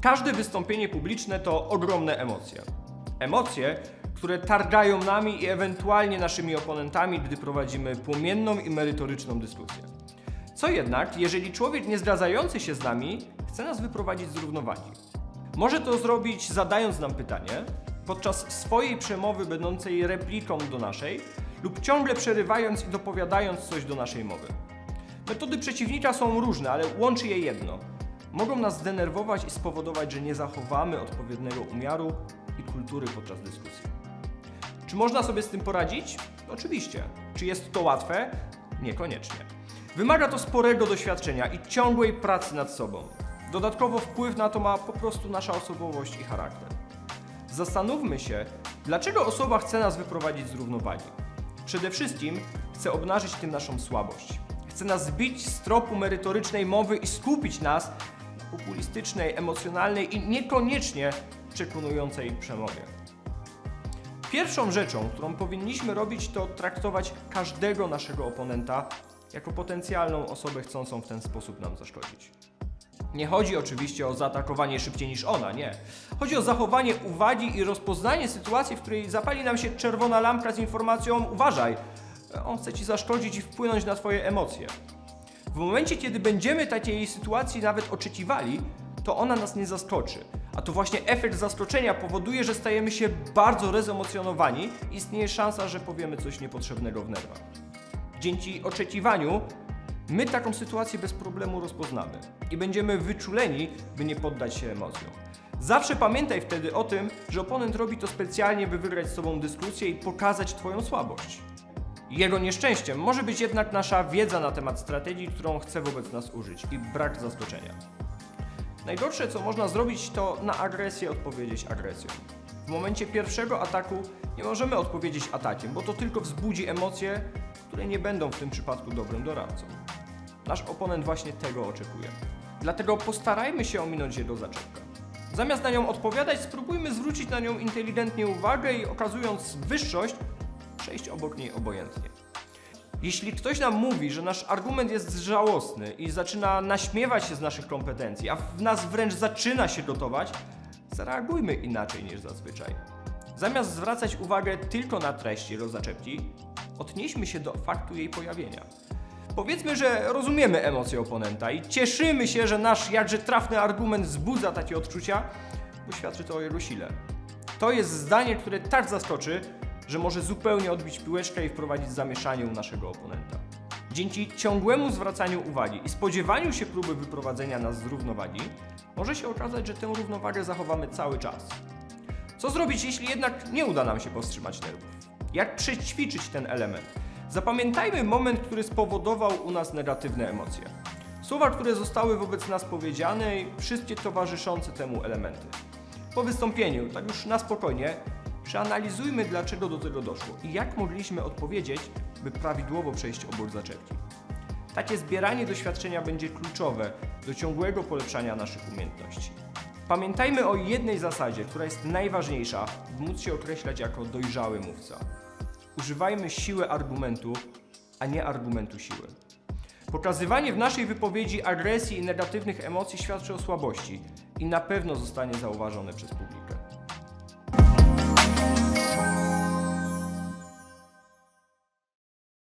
Każde wystąpienie publiczne to ogromne emocje. Emocje, które targają nami i ewentualnie naszymi oponentami, gdy prowadzimy płomienną i merytoryczną dyskusję. Co jednak, jeżeli człowiek nie zgadzający się z nami chce nas wyprowadzić z równowagi? Może to zrobić zadając nam pytanie, podczas swojej przemowy będącej repliką do naszej, lub ciągle przerywając i dopowiadając coś do naszej mowy. Metody przeciwnika są różne, ale łączy je jedno. Mogą nas zdenerwować i spowodować, że nie zachowamy odpowiedniego umiaru i kultury podczas dyskusji. Czy można sobie z tym poradzić? Oczywiście. Czy jest to łatwe? Niekoniecznie. Wymaga to sporego doświadczenia i ciągłej pracy nad sobą. Dodatkowo wpływ na to ma po prostu nasza osobowość i charakter. Zastanówmy się, dlaczego osoba chce nas wyprowadzić z równowagi. Przede wszystkim chce obnażyć tym naszą słabość. Chce nas zbić z tropu merytorycznej mowy i skupić nas na populistycznej, emocjonalnej i niekoniecznie przekonującej przemowie. Pierwszą rzeczą, którą powinniśmy robić, to traktować każdego naszego oponenta jako potencjalną osobę chcącą w ten sposób nam zaszkodzić. Nie chodzi oczywiście o zaatakowanie szybciej niż ona, nie. Chodzi o zachowanie uwagi i rozpoznanie sytuacji, w której zapali nam się czerwona lampka z informacją uważaj, on chce ci zaszkodzić i wpłynąć na twoje emocje. W momencie, kiedy będziemy takiej sytuacji nawet oczekiwali, to ona nas nie zaskoczy. A to właśnie efekt zaskoczenia powoduje, że stajemy się bardzo rezemocjonowani i istnieje szansa, że powiemy coś niepotrzebnego w nerwach. Dzięki oczekiwaniu my taką sytuację bez problemu rozpoznamy i będziemy wyczuleni, by nie poddać się emocjom. Zawsze pamiętaj wtedy o tym, że oponent robi to specjalnie, by wygrać z tobą dyskusję i pokazać twoją słabość. Jego nieszczęściem może być jednak nasza wiedza na temat strategii, którą chce wobec nas użyć i brak zaskoczenia. Najgorsze, co można zrobić, to na agresję odpowiedzieć agresją. W momencie pierwszego ataku nie możemy odpowiedzieć atakiem, bo to tylko wzbudzi emocje, które nie będą w tym przypadku dobrym doradcą. Nasz oponent właśnie tego oczekuje. Dlatego postarajmy się ominąć jego zaczepkę. Zamiast na nią odpowiadać, spróbujmy zwrócić na nią inteligentnie uwagę i okazując wyższość, przejść obok niej obojętnie. Jeśli ktoś nam mówi, że nasz argument jest żałosny i zaczyna naśmiewać się z naszych kompetencji, a w nas wręcz zaczyna się gotować, zareagujmy inaczej niż zazwyczaj. Zamiast zwracać uwagę tylko na treść jego zaczepki, odnieśmy się do faktu jej pojawienia. Powiedzmy, że rozumiemy emocje oponenta i cieszymy się, że nasz jakże trafny argument wzbudza takie odczucia, bo świadczy to o jego sile. To jest zdanie, które tak zaskoczy, że może zupełnie odbić piłeczkę i wprowadzić zamieszanie u naszego oponenta. Dzięki ciągłemu zwracaniu uwagi i spodziewaniu się próby wyprowadzenia nas z równowagi, może się okazać, że tę równowagę zachowamy cały czas. Co zrobić, jeśli jednak nie uda nam się powstrzymać nerwów? Jak przećwiczyć ten element? Zapamiętajmy moment, który spowodował u nas negatywne emocje. Słowa, które zostały wobec nas powiedziane i wszystkie towarzyszące temu elementy. Po wystąpieniu, tak już na spokojnie, przeanalizujmy dlaczego do tego doszło i jak mogliśmy odpowiedzieć, by prawidłowo przejść obok zaczepki. Takie zbieranie doświadczenia będzie kluczowe do ciągłego polepszania naszych umiejętności. Pamiętajmy o jednej zasadzie, która jest najważniejsza, by móc się określać jako dojrzały mówca. Używajmy siły argumentu, a nie argumentu siły. Pokazywanie w naszej wypowiedzi agresji i negatywnych emocji świadczy o słabości i na pewno zostanie zauważone przez publiczność. Thank you.